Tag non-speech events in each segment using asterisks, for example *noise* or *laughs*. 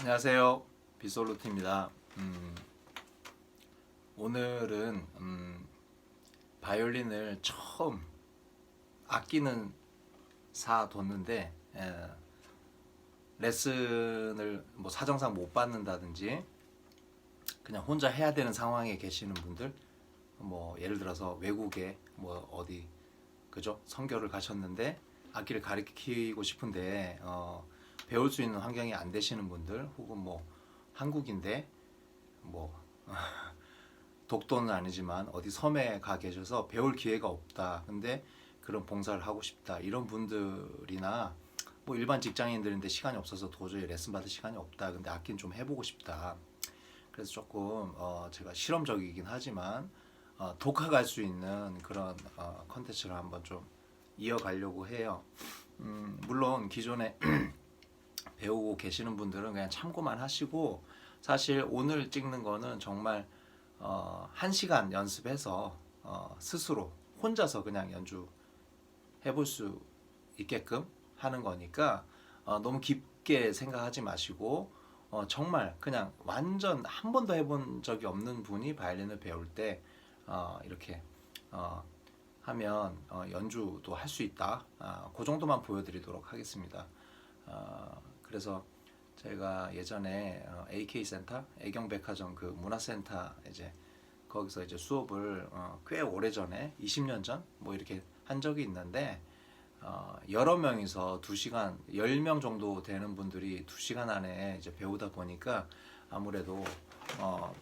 안녕하세요. 비솔루트입니다. 음, 오늘은 음, 바이올린을 처음 악기는 사 뒀는데 에, 레슨을 뭐 사정상 못 받는다든지 그냥 혼자 해야 되는 상황에 계시는 분들 뭐 예를 들어서 외국에 뭐 어디 그죠 선교를 가셨는데 악기를 가르치고 싶은데 어, 배울 수 있는 환경이 안 되시는 분들 혹은 뭐 한국인데 뭐 *laughs* 독도는 아니지만 어디 섬에 가 계셔서 배울 기회가 없다. 근데 그런 봉사를 하고 싶다. 이런 분들이나 뭐 일반 직장인들인데 시간이 없어서 도저히 레슨 받을 시간이 없다. 근데 악기는 좀 해보고 싶다. 그래서 조금 어 제가 실험적이긴 하지만 어 독학할 수 있는 그런 어 컨텐츠를 한번 좀 이어가려고 해요. 음 물론 기존에 *clears throat* 배우고 계시는 분들은 그냥 참고만 하시고 사실 오늘 찍는 거는 정말 어, 한 시간 연습해서 어, 스스로 혼자서 그냥 연주 해볼 수 있게끔 하는 거니까 어, 너무 깊게 생각하지 마시고 어, 정말 그냥 완전 한 번도 해본 적이 없는 분이 바이올린을 배울 때 어, 이렇게 어, 하면 어, 연주도 할 수 있다. 아, 그 정도만 보여드리도록 하겠습니다. 어, 그래서 제가 예전에 어, AK 센터, 애경백화점 그 문화센터 이제 거기서 이제 수업을 어, 꽤 오래 전에 20년 전 뭐 이렇게 한 적이 있는데 어, 여러 명이서 2시간 10명 정도 되는 분들이 2시간 안에 이제 배우다 보니까 아무래도 어,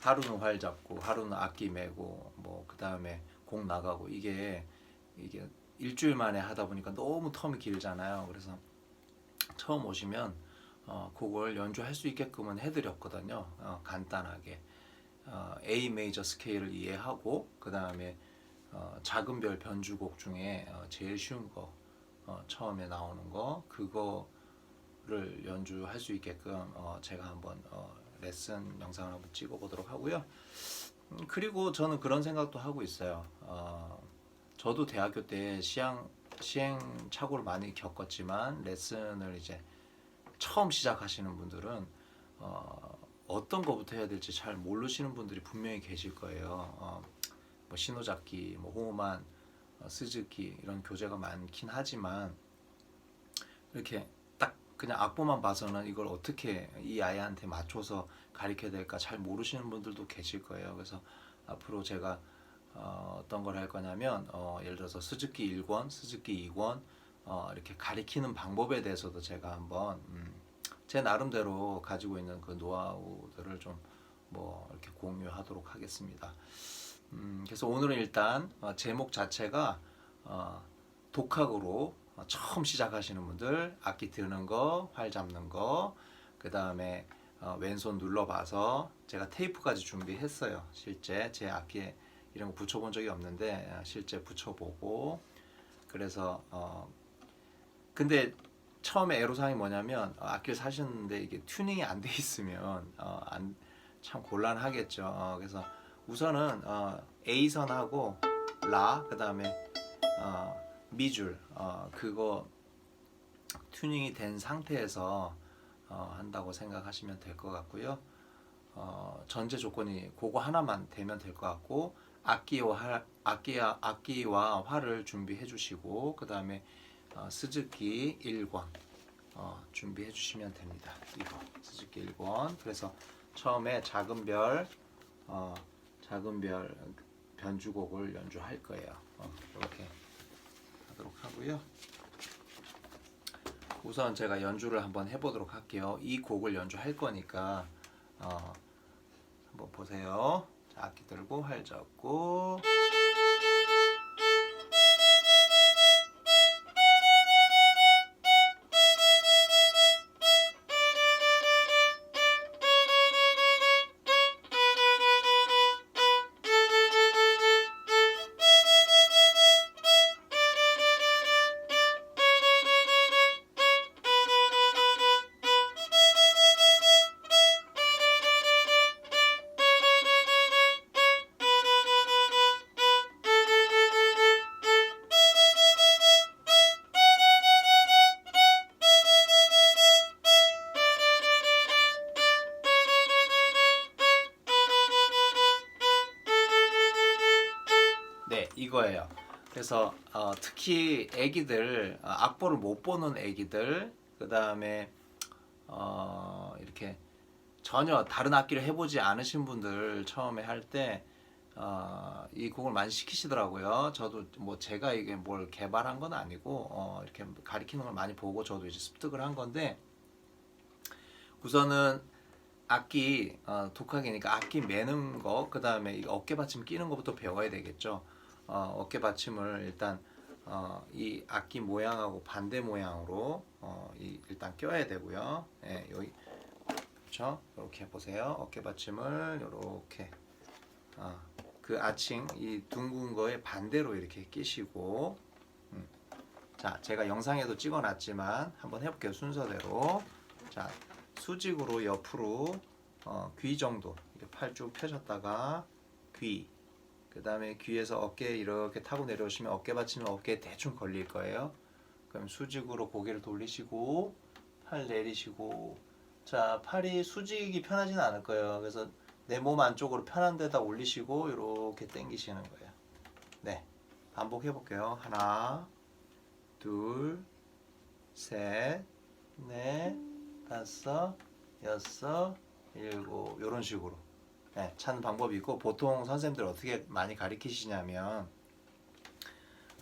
하루는 활 잡고 하루는 악기 메고 뭐 그다음에 곡 나가고 이게 이게 일주일 만에 하다 보니까 너무 텀이 길잖아요. 그래서 처음 오시면 어, 곡을 연주할 수 있게끔은 해드렸거든요. 어, 간단하게 어, A 메이저 스케일을 이해하고 그 다음에 어, 작은 별 변주곡 중에 어, 제일 쉬운 거 어, 처음에 나오는 거 그거를 연주할 수 있게끔 어, 제가 한번 어, 레슨 영상을 한번 찍어보도록 하고요. 음, 그리고 저는 그런 생각도 하고 있어요. 어, 저도 대학교 때 시행 시행착오를 많이 겪었지만 레슨을 이제 처음 시작하시는 분들은 어, 어떤 거부터 해야 될지 잘 모르시는 분들이 분명히 계실 거예요. 어, 뭐 신호잡기, 뭐 호만, 어, 스즈키 이런 교재가 많긴 하지만 이렇게 딱 그냥 악보만 봐서는 이걸 어떻게 이 아이한테 맞춰서 가르쳐야 될까 잘 모르시는 분들도 계실 거예요. 그래서 앞으로 제가 어, 어떤 걸 할 거냐면 어, 예를 들어서 스즈키 1권, 스즈키 2권 어, 이렇게 가리키는 방법에 대해서도 제가 한번 음, 제 나름대로 가지고 있는 그 노하우들을 좀 뭐 이렇게 공유하도록 하겠습니다. 음, 그래서 오늘은 일단 어, 제목 자체가 어, 독학으로 어, 처음 시작하시는 분들 악기 드는 거, 활 잡는 거, 그 다음에 어, 왼손 눌러봐서 제가 테이프까지 준비했어요. 실제 제 악기에 이런 거 붙여본 적이 없는데 어, 실제 붙여보고 그래서 어 근데 처음에 애로사항이 뭐냐면 어, 악기를 사셨는데 이게 튜닝이 안 돼 있으면 어, 안, 참 곤란하겠죠. 어, 그래서 우선은 어, A 선하고 라 그다음에 어, 미줄 어, 그거 튜닝이 된 상태에서 어, 한다고 생각하시면 될 것 같고요. 어, 전제 조건이 그거 하나만 되면 될 것 같고 악기와 할- 악기와 악기와 활을 준비해 주시고 그 다음에 어, 스즈키 1권 어, 준비해 주시면 됩니다. 이거 스즈키 1권 그래서 처음에 작은 별 어, 작은 별 변주곡을 연주할 거예요. 어, 이렇게 하도록 하고요. 우선 제가 연주를 한번 해보도록 할게요. 이 곡을 연주할 거니까 어, 한번 보세요. 자, 악기 들고 활 잡고 이거예요. 그래서 어, 특히 아기들 어, 악보를 못 보는 아기들 그 다음에 어, 이렇게 전혀 다른 악기를 해보지 않으신 분들 처음에 할때 어, 이 곡을 많이 시키시더라고요. 저도 뭐 제가 이게 뭘 개발한 건 아니고 어, 이렇게 가리키는 걸 많이 보고 저도 이제 습득을 한 건데 우선은 악기 어, 독학이니까 악기 매는 거, 그 다음에 어깨 받침 끼는 것부터 배워야 되겠죠. 어, 어깨 받침을 일단 어, 이 악기 모양하고 반대 모양으로 어, 이, 일단 껴야 되고요. 예, 여기 그렇죠. 이렇게 보세요. 어깨 받침을 이렇게 어, 그 아칭 이 둥근 거에 반대로 이렇게 끼시고 음. 자 제가 영상에도 찍어놨지만 한번 해볼게요 순서대로 자 수직으로 옆으로 어, 귀 정도 팔 쭉 펴셨다가 귀. 그 다음에 귀에서 어깨 이렇게 타고 내려오시면 어깨 받치면 어깨에 대충 걸릴 거예요. 그럼 수직으로 고개를 돌리시고 팔 내리시고 자 팔이 수직이 편하지는 않을 거예요. 그래서 내 몸 안쪽으로 편한 데다 올리시고 이렇게 당기시는 거예요. 네 반복해 볼게요. 하나 둘 셋, 넷, 다섯, 여섯, 일곱 이런 식으로 네, 차는 방법이 있고 보통 선생님들 어떻게 많이 가리키시냐면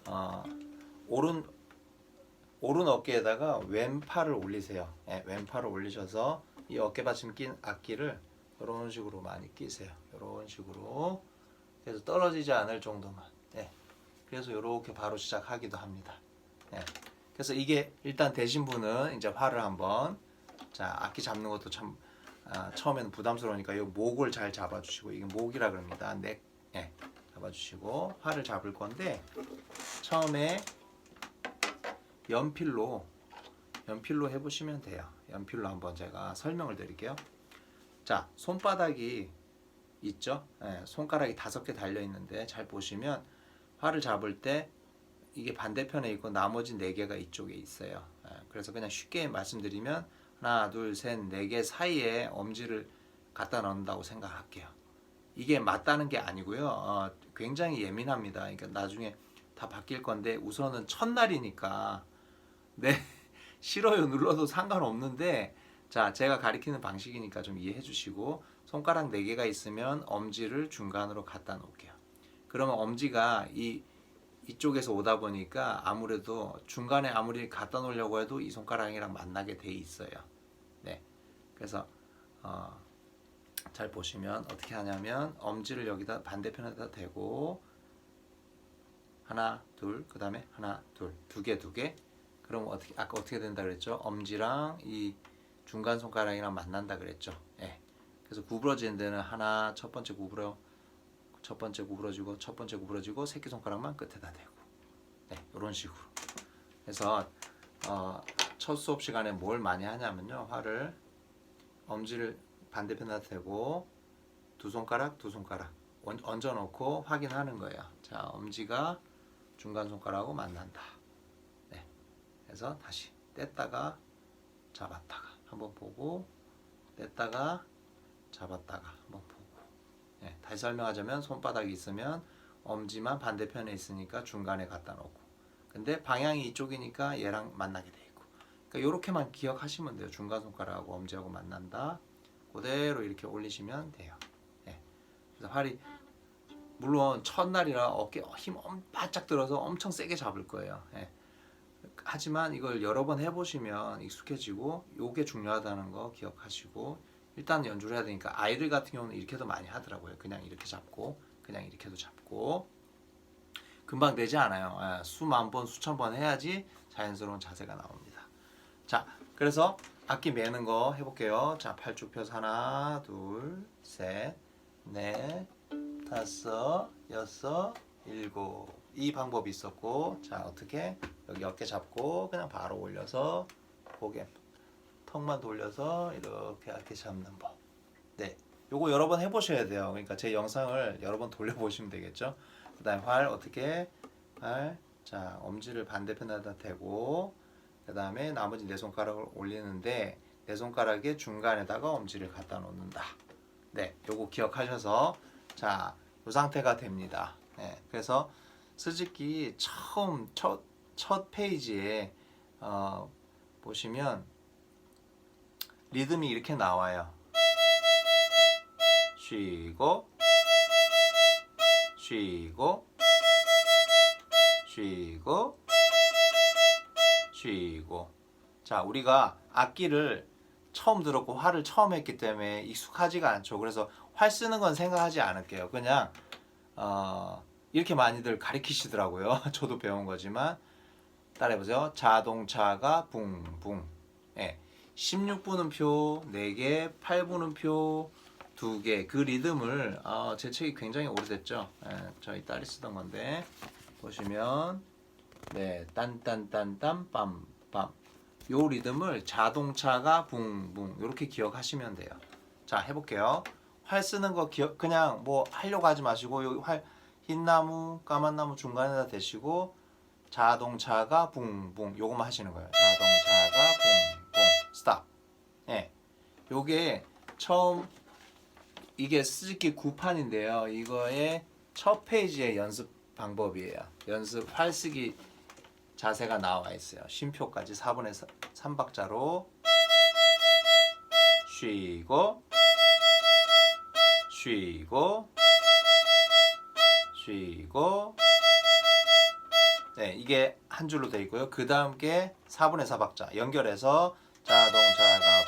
어, 오른 오른 어깨에다가 왼팔을 올리세요. 네, 왼팔을 올리셔서 이 어깨 받침 낀 악기를 이런 식으로 많이 끼세요. 이런 식으로 그래서 떨어지지 않을 정도만. 네, 그래서 이렇게 바로 시작하기도 합니다. 네, 그래서 이게 일단 되신 분은 이제 활을 한번 자 악기 잡는 것도 참 아, 처음에는 부담스러우니까 이 목을 잘 잡아주시고 이게 목이라 그럽니다. 넥 예, 잡아주시고 활을 잡을 건데 처음에 연필로 연필로 해보시면 돼요. 연필로 한번 제가 설명을 드릴게요. 자 손바닥이 있죠? 예, 손가락이 다섯 개 달려 있는데 잘 보시면 활을 잡을 때 이게 반대편에 있고 나머지 네 개가 이쪽에 있어요. 예, 그래서 그냥 쉽게 말씀드리면 하나, 둘, 셋, 네 개 사이에 엄지를 갖다 넣는다고 생각할게요. 이게 맞다는 게 아니고요. 어, 굉장히 예민합니다. 그러니까 나중에 다 바뀔 건데 우선은 첫날이니까 네 *laughs* 싫어요 눌러도 상관없는데 자 제가 가리키는 방식이니까 좀 이해해 주시고 손가락 네 개가 있으면 엄지를 중간으로 갖다 놓을게요. 그러면 엄지가 이 이쪽에서 오다 보니까 아무래도 중간에 아무리 갖다 놓으려고 해도 이 손가락이랑 만나게 돼 있어요. 네. 그래서 어, 잘 보시면 어떻게 하냐면 엄지를 여기다 반대편에다 대고 하나 둘 그다음에 하나 둘 두 개 두 개 그럼 어떻게 아까 어떻게 된다 그랬죠? 엄지랑 이 중간 손가락이랑 만난다 그랬죠. 예. 그래서 구부러지는 데는 하나 첫 번째 구부러 첫 번째 구부러지고 첫 번째 구부러지고 새끼 손가락만 끝에다 대고. 네 이런 식으로. 그래서 어, 첫 수업 시간에 뭘 많이 하냐면요. 활을 엄지를 반대편에다 대고 두 손가락 두 손가락 얹- 얹어놓고 확인하는 거예요. 자 엄지가 중간 손가락하고 만난다. 네 그래서 다시 뗐다가 잡았다가 한번 보고 뗐다가 잡았다가 한번 보고 네, 다시 설명하자면 손바닥이 있으면 엄지만 반대편에 있으니까 중간에 갖다 놓고. 근데 방향이 이쪽이니까 얘랑 만나게 돼 있고. 그러니까 이렇게만 기억하시면 돼요. 중간 손가락하고 엄지하고 만난다. 그대로 이렇게 올리시면 돼요. 예. 그래서 팔이 물론 첫날이라 어깨 힘 엄- 바짝 들어서 엄청 세게 잡을 거예요. 예. 하지만 이걸 여러 번 해보시면 익숙해지고 요게 중요하다는 거 기억하시고 일단 연주를 해야 되니까 아이들 같은 경우는 이렇게도 많이 하더라고요. 그냥 이렇게 잡고 그냥 이렇게도 잡고 금방 되지 않아요. 예, 수만 번 수천 번 해야지 자연스러운 자세가 나옵니다. 자, 그래서 악기 매는 거 해볼게요. 자, 팔쭉 펴서 하나, 둘, 셋, 넷, 다섯, 여섯, 일곱. 이 방법이 있었고, 자 어떻게 여기 어깨 잡고 그냥 바로 올려서 고개 턱만 돌려서 이렇게 이렇게 잡는 법. 네. 요거 여러 번 해보셔야 돼요. 그러니까 제 영상을 여러 번 돌려보시면 되겠죠. 그 다음에 활 어떻게 활. 자, 엄지를 반대편에다 대고 그 다음에 나머지 네 손가락을 올리는데 네 손가락의 중간에다가 엄지를 갖다 놓는다. 네. 요거 기억하셔서 자, 요 상태가 됩니다. 네. 그래서 스즈키 처음 첫, 첫 페이지에 어, 보시면 리듬이 이렇게 나와요. 쉬고 쉬고 쉬고 쉬고 자 우리가 악기를 처음 들었고 활을 처음 했기 때문에 익숙하지가 않죠. 그래서 활 쓰는 건 생각하지 않을게요. 그냥 어, 이렇게 많이들 가리키시더라고요. *laughs* 저도 배운 거지만 따라해보세요. 자동차가 붕붕. 예. 16분음표 4개, 8분음표 2개. 그 리듬을 어, 제 책이 굉장히 오래됐죠. 예, 저희 딸이 쓰던 건데 보시면 네, 딴딴딴딴 빰빰. 요 리듬을 자동차가 붕붕 이렇게 기억하시면 돼요. 자, 해볼게요. 활 쓰는 거 기억 그냥 뭐 하려고 하지 마시고 여기 활 흰나무, 까만나무 중간에다 대시고 자동차가 붕붕 요것만 하시는 거예요. 자동차 요게 처음 이게 스즈키 9판인데요. 이거의 첫 페이지의 연습 방법이에요. 연습 활 쓰기 자세가 나와 있어요. 쉼표까지 4분의 3박자로 쉬고 쉬고 쉬고 네, 이게 한 줄로 돼 있고요. 그 다음 게 4분의 4박자 연결해서 자동차가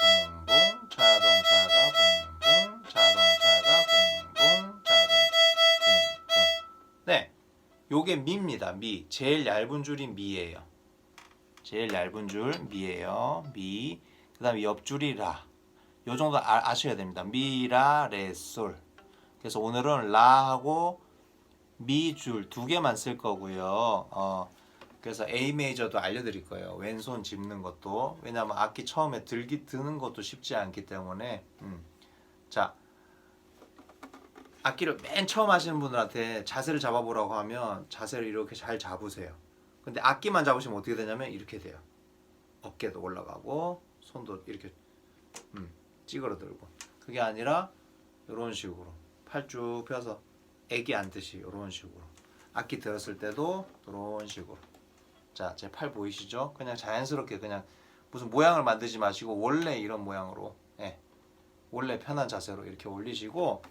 요게 미입니다. 미 제일 얇은 줄이 미예요. 제일 얇은 줄 미예요. 미. 그 다음에 옆 줄이 라. 요 정도 아, 아셔야 됩니다. 미, 라, 레, 솔. 그래서 오늘은 라하고 미 줄 두 개만 쓸 거고요. 어, 그래서 A 메이저도 알려드릴 거예요. 왼손 짚는 것도 왜냐하면 악기 처음에 들기 드는 것도 쉽지 않기 때문에 음. 자 악기를 맨 처음 하시는 분들한테 자세를 잡아보라고 하면 자세를 이렇게 잘 잡으세요. 근데 악기만 잡으시면 어떻게 되냐면 이렇게 돼요. 어깨도 올라가고 손도 이렇게 음, 찌그러들고 그게 아니라 이런 식으로 팔 쭉 펴서 애기 앉듯이 이런 식으로 악기 들었을 때도 이런 식으로 자 제 팔 보이시죠? 그냥 자연스럽게 그냥 무슨 모양을 만들지 마시고 원래 이런 모양으로 예, 원래 편한 자세로 이렇게 올리시고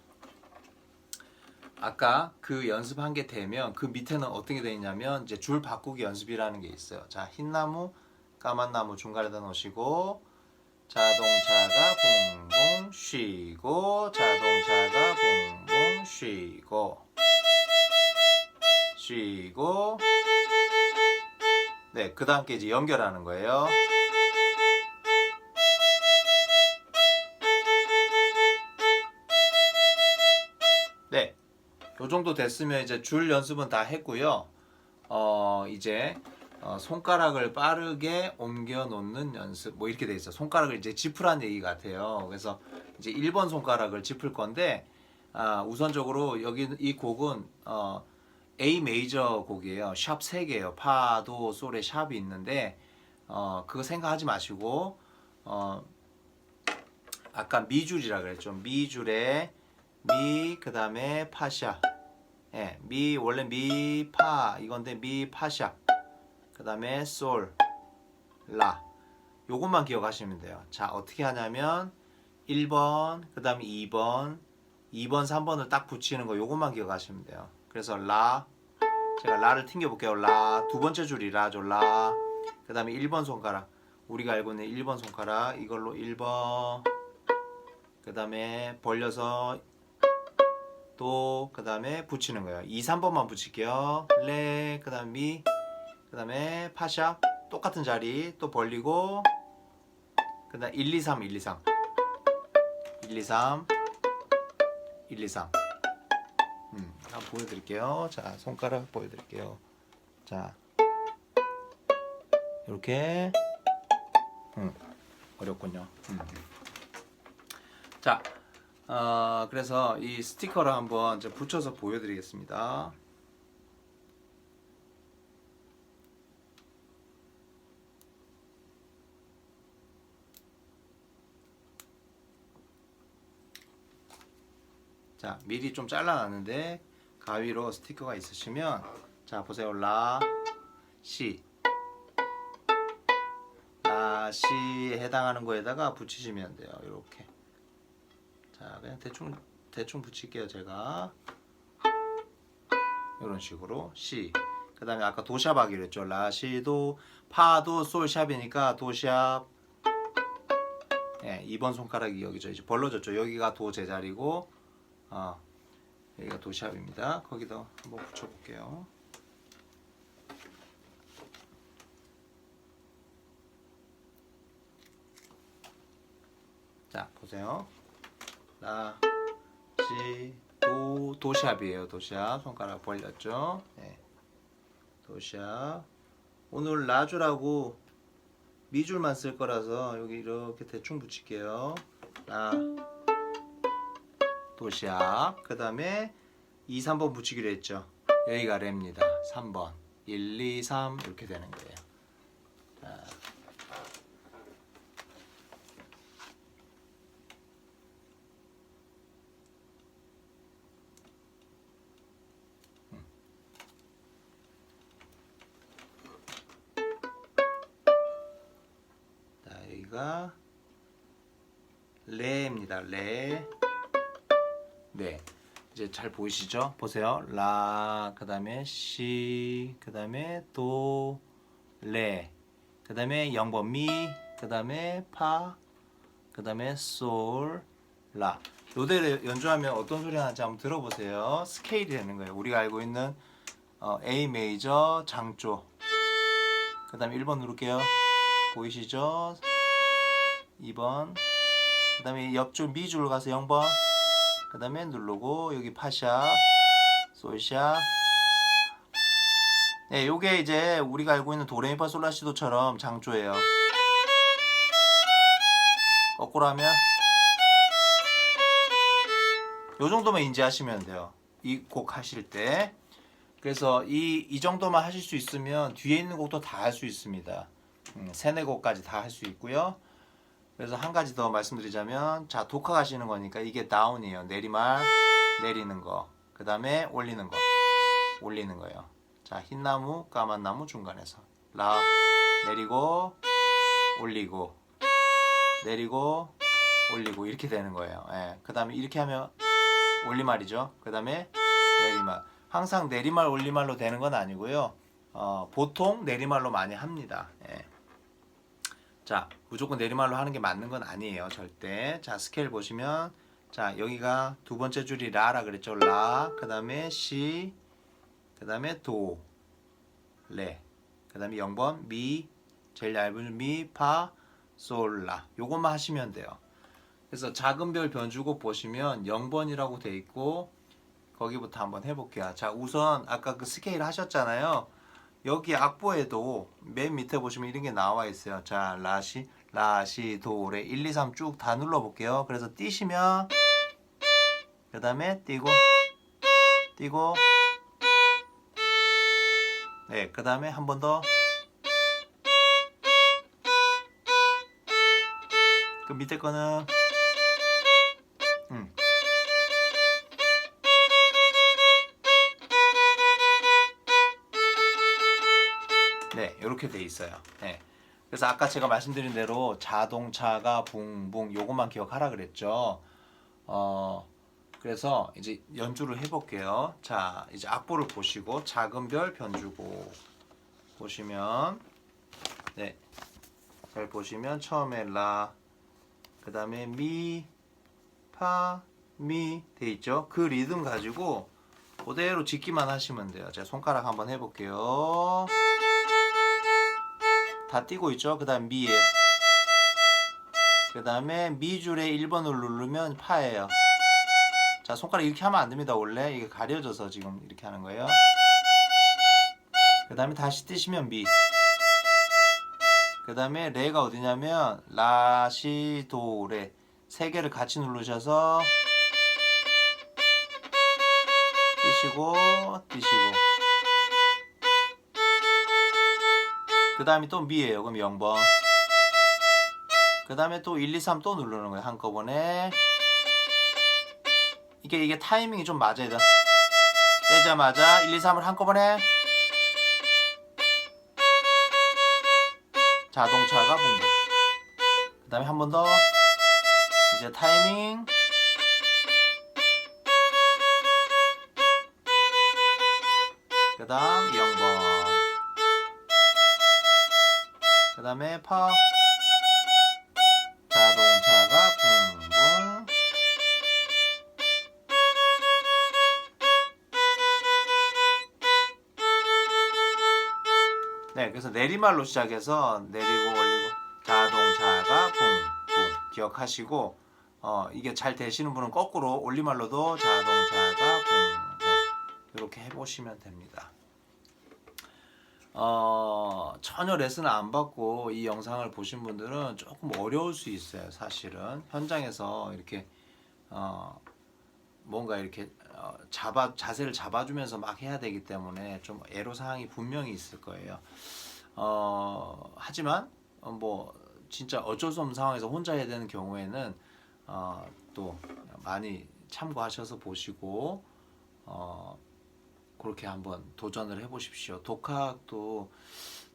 아까 그 연습한 게 되면 그 밑에는 어떤 게 되어 있냐면 이제 줄 바꾸기 연습이라는 게 있어요. 자, 흰 나무, 까만 나무 중간에다 놓으시고 자동차가 붕붕 쉬고 자동차가 붕붕 쉬고 쉬고 네, 그 다음 게 이제 연결하는 거예요. 요 정도 됐으면 이제 줄 연습은 다 했고요. 어, 이제 어, 손가락을 빠르게 옮겨 놓는 연습 뭐 이렇게 돼 있어. 손가락을 이제 짚으란 얘기 같아요. 그래서 이제 1번 손가락을 짚을 건데 아, 우선적으로 여기 이 곡은 어, A 메이저 곡이에요. 샵 3개예요. 파, 도, 솔의 샵이 있는데 어, 그거 생각하지 마시고 어, 아까 미줄이라 그랬죠. 미줄에 미 그다음에 파샤. 예, 미 원래 미 파 이건데 미파샤. 그다음에 솔, 라. 요것만 기억하시면 돼요. 자, 어떻게 하냐면 1번, 그 다음에 2번, 2번, 3번을 딱 붙이는 거 요것만 기억하시면 돼요. 그래서 라 제가 라를 튕겨 볼게요. 라 두 번째 줄이 라죠. 라. 그 다음에 1번 손가락. 우리가 알고 있는 1번 손가락 이걸로 1번 그 다음에 벌려서 또 그다음에 붙이는 거예요. 2, 3번만 붙일게요. 레 그 다음 미 그 다음에 파샵 똑같은 자리 또 벌리고 그 다음 1, 2, 3, 1, 2, 3 1, 2, 3 1, 2, 3 음, 한번 보여드릴게요. 자, 손가락 보여드릴게요. 자, 이렇게 음, 어렵군요. 음. 자, 어, 그래서 이 스티커를 한번 붙여서 보여드리겠습니다. 자, 미리 좀 잘라놨는데 가위로 스티커가 있으시면 자 보세요 라 시. 라 시에 해당하는 거에다가 붙이시면 돼요. 이렇게. 자 그냥 대충 대충 붙일게요 제가. 이런 식으로 시. 그다음에 아까 도샵 하기로 했죠. 라시도 파도 솔샵이니까 도샵. 예, 2번 손가락이 여기죠. 이제 벌러졌죠. 여기가 도 제자리고 어, 여기가 도샵입니다. 거기다 한번 붙여볼게요. 자 보세요. 라, 시, 도, 도샵이에요. 도샵 손가락 벌렸죠. 예. 도샵. 오늘 라주라고 미줄만 쓸 거라서 여기 이렇게 대충 붙일게요. 라, 도샵. 그 다음에 2, 3번 붙이기로 했죠. 여기가 레입니다. 3번. 1, 2, 3 이렇게 되는 거예요. 여기가 레입니다. 레. 네. 이제 잘 보이시죠? 보세요. 라, 그 다음에 시, 그 다음에 도, 레. 그 다음에 0번 미, 그 다음에 파, 그 다음에 솔, 라. 노래를 연주하면 어떤 소리가 나는지 한번 들어보세요. 스케일이 되는 거예요. 우리가 알고 있는 어, A 메이저 장조. 그 다음에 1번 누를게요. 보이시죠? 2번. 그 다음에 옆줄 미줄 가서 0번. 그 다음에 누르고 여기 파샤, 솔샤. 네, 요게 이제 우리가 알고 있는 도레미파 솔라시도처럼 장조예요. 거꾸로 하면 요 정도만 인지하시면 돼요. 이 곡 하실 때. 그래서 이, 이 정도만 하실 수 있으면 뒤에 있는 곡도 다 할 수 있습니다. 음, 세네 곡까지 다 할 수 있고요. 그래서 한 가지 더 말씀드리자면 자 독학 하시는 거니까 이게 다운이에요. 내리말 내리는 거. 그 다음에 올리는 거. 올리는 거예요. 자 흰나무 까만 나무 중간에서 라 내리고 올리고 내리고 올리고 이렇게 되는 거예요. 예. 그 다음에 이렇게 하면 올리말이죠. 그 다음에 내리말. 항상 내리말 올리말로 되는 건 아니고요. 어, 보통 내리말로 많이 합니다. 예. 자, 무조건 내리말로 하는 게 맞는 건 아니에요. 절대. 자, 스케일 보시면 자, 여기가 두 번째 줄이 라라 그랬죠. 라. 그다음에 시. 그다음에 도. 레. 그다음에 0번 미. 제일 얇은 줄 미, 파, 솔, 라. 요것만 하시면 돼요. 그래서 작은 별 변주곡 보시면 0번이라고 돼 있고 거기부터 한번 해볼게요. 자, 우선 아까 그 스케일 하셨잖아요. 여기 악보에도 맨 밑에 보시면 이런 게 나와 있어요. 자, 라시, 라시, 도, 레, 1, 2, 3 쭉 다 눌러 볼게요. 그래서 띄시면 그 다음에 띄고 띄고 네, 그 다음에 한 번 더. 그 밑에 거는 이렇게 돼 있어요. 네. 그래서 아까 제가 말씀드린 대로 자동차가 붕붕 요것만 기억하라 그랬죠. 어, 그래서 이제 연주를 해볼게요. 자, 이제 악보를 보시고 작은 별 변주고 보시면 네, 잘 보시면 처음에 라, 그 다음에 미, 파, 미 돼 있죠. 그 리듬 가지고 그대로 짓기만 하시면 돼요. 제가 손가락 한번 해볼게요. 다 띄고 있죠. 그 다음 미에 그 다음에 미줄에 1번을 누르면 파예요. 자 손가락 이렇게 하면 안 됩니다. 원래 이게 가려져서 지금 이렇게 하는 거예요. 그 다음에 다시 띄시면 미. 그 다음에 레가 어디냐면 라 시 도 레 세 개를 같이 누르셔서 띄시고 띄시고 그 다음이 또 미예요. 그럼 0번. 그 다음에 또 1, 2, 3 또 누르는 거예요. 한꺼번에. 이게, 이게 타이밍이 좀 맞아야 돼. 떼자마자 1, 2, 3을 한꺼번에. 자동차가 공부. 그 다음에 한 번 더. 이제 타이밍. 그 다음 0번. 다음에 파. 자동차가 붕붕. 네, 그래서 내리말로 시작해서 내리고 올리고 자동차가 붕붕 기억하시고 어, 이게 잘 되시는 분은 거꾸로 올리말로도 자동차가 붕붕 이렇게 해보시면 됩니다. 어, 전혀 레슨을 안 받고 이 영상을 보신 분들은 조금 어려울 수 있어요. 사실은 현장에서 이렇게 어, 뭔가 이렇게 어, 잡아 자세를 잡아주면서 막 해야 되기 때문에 좀 애로 사항이 분명히 있을 거예요. 어, 하지만 어, 뭐 진짜 어쩔 수 없는 상황에서 혼자 해야 되는 경우에는 어, 또 많이 참고하셔서 보시고 어, 그렇게 한번 도전을 해보십시오. 독학도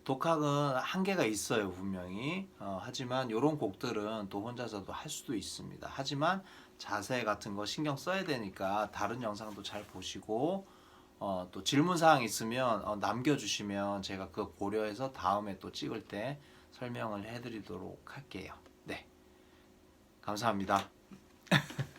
독학은 한계가 있어요 분명히. 어, 하지만 이런 곡들은 또 혼자서도 할 수도 있습니다. 하지만 자세 같은 거 신경 써야 되니까 다른 영상도 잘 보시고 어, 또 질문 사항 있으면 어, 남겨주시면 제가 그 고려해서 다음에 또 찍을 때 설명을 해드리도록 할게요. 네, 감사합니다. *laughs*